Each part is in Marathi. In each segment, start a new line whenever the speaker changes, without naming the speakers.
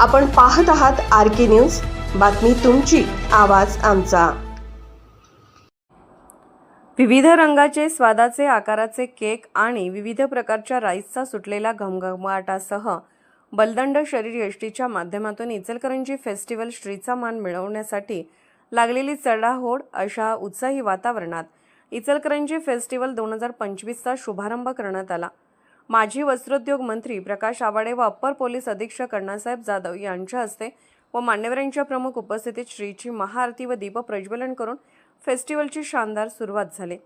आपण पाहत आहात आर के न्यूज. बातमी तुमची आवाज आमचा. विविध रंगाचे स्वादाचे आकाराचे केक आणि विविध प्रकारच्या राईसचा सुटलेला घमघमाटासह बलदंड शरीर यष्टीच्या माध्यमातून इचलकरंजी फेस्टिवल श्रीचा मान मिळवण्यासाठी लागलेली चढाहोड अशा उत्साही वातावरणात इचलकरंजी फेस्टिवल दोन हजार पंचवीसचा शुभारंभ करण्यात आला. माजी वस्त्रोद्योग मंत्री प्रकाश आवाडे व अप्पर पोलीस अधीक्षक अण्णासाहेब जाधव यांच्या हस्ते व मान्यवरांच्या प्रमुख उपस्थितीत श्रीची महाआरती व दीप प्रज्वलन करून फेस्टिवलची शानदार सुरुवात झाली.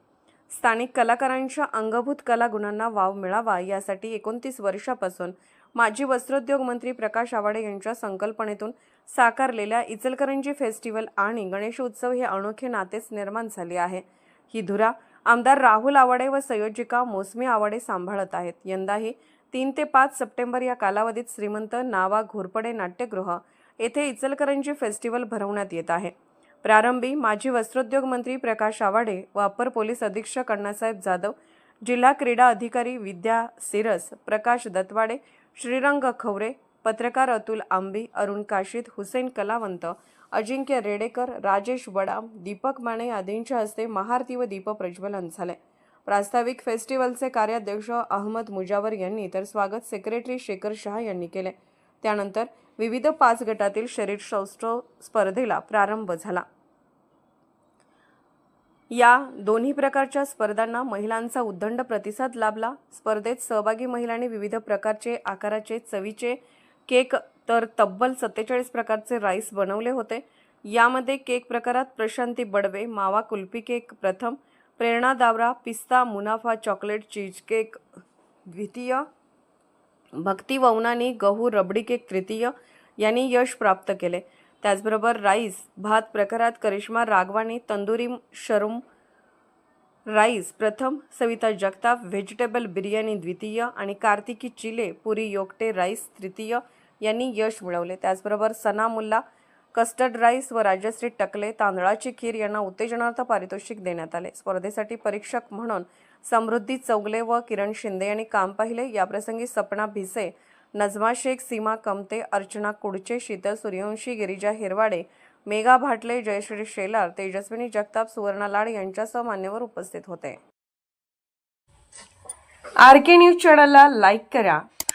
स्थानिक कलाकारांच्या अंगभूत कलागुणांना वाव मिळावा यासाठी एकोणतीस वर्षापासून माजी वस्त्रोद्योग मंत्री प्रकाश आवाडे यांच्या संकल्पनेतून साकारलेल्या इचलकरंजी फेस्टिवल आणि गणेश उत्सव हे अनोखे नातेच निर्माण झाले आहे. ही धुरा आमदार राहुल आवाडे व संयोजिका मोसमी आवाडे सांभाळत आहेत. यंदाही तीन ते पाच सप्टेंबर या कालावधीत श्रीमंत नावा घोरपडे नाट्यगृह येथे इचलकरंजी फेस्टिवल भरवण्यात येत आहे. प्रारंभी माजी वस्त्रोद्योग मंत्री प्रकाश आवाडे व अप्पर पोलीस अधीक्षक अण्णासाहेब जाधव जिल्हा क्रीडा अधिकारी विद्या सिरस प्रकाश दत्वाडे श्रीरंग खवरे पत्रकार अतुल आंबी अरुण काशीद हुसेन कलावंत अजिंक्य रेडेकर राजेश वडाम दीपक माने आदींच्या हस्ते महाआरती व दीप प्रज्वलन झाले. प्रास्ताविक फेस्टिवलचे कार्याध्यक्ष अहमद मुजावर यांनी तर स्वागत सेक्रेटरी शेखर शहा यांनी केले. त्यानंतर विविध पाच गटातील शरीर शौष्ठव स्पर्धेला प्रारंभ झाला. या दोन्ही प्रकारच्या स्पर्धांना महिलांचा उद्दंड प्रतिसाद लाभला. स्पर्धेत सहभागी महिलांनी विविध प्रकारचे आकाराचे चवीचे केक तर तब्बल सत्तेचाळीस प्रकारचे राईस बनवले होते. यामध्ये केक प्रकारात प्रशांती बडवे मावा कुल्फी केक प्रथम प्रेरणा दावरा पिस्ता मुनाफा चॉकलेट चीज केक द्वितीय भक्ती ववनानी गहू रबडी केक तृतीय यांनी यश प्राप्त केले. त्याचबरोबर राईस भात प्रकारात करिश्मा रागवानी तंदुरी शरूम राईस प्रथम सविता जगताप व्हेजिटेबल बिर्याणी द्वितीय आणि कार्तिकी चिले पुरी योगटे राईस तृतीय यांनी यश मिळवले. त्याचबरोबर सना मुल्ला कस्टर्ड राईस व राजश्री टकले तांदळाची खीर यांना उत्तेजनार्थ पारितोषिक देण्यात आले. स्पर्धेसाठी परीक्षक म्हणून समृद्धी चौगले व किरण शिंदे यांनी काम पाहिले. याप्रसंगी सपना भिसे नजमा शेख सीमा कमते अर्चना कुडचे शीतल सूर्यवंशी गिरिजा हिरवाडे मेघा भाटले जयश्री शेलार तेजस्विनी जगताप सुवर्णा लाड यांच्यासह मान्यवर उपस्थित होते. आर के न्यूज चॅनलला लाईक करा.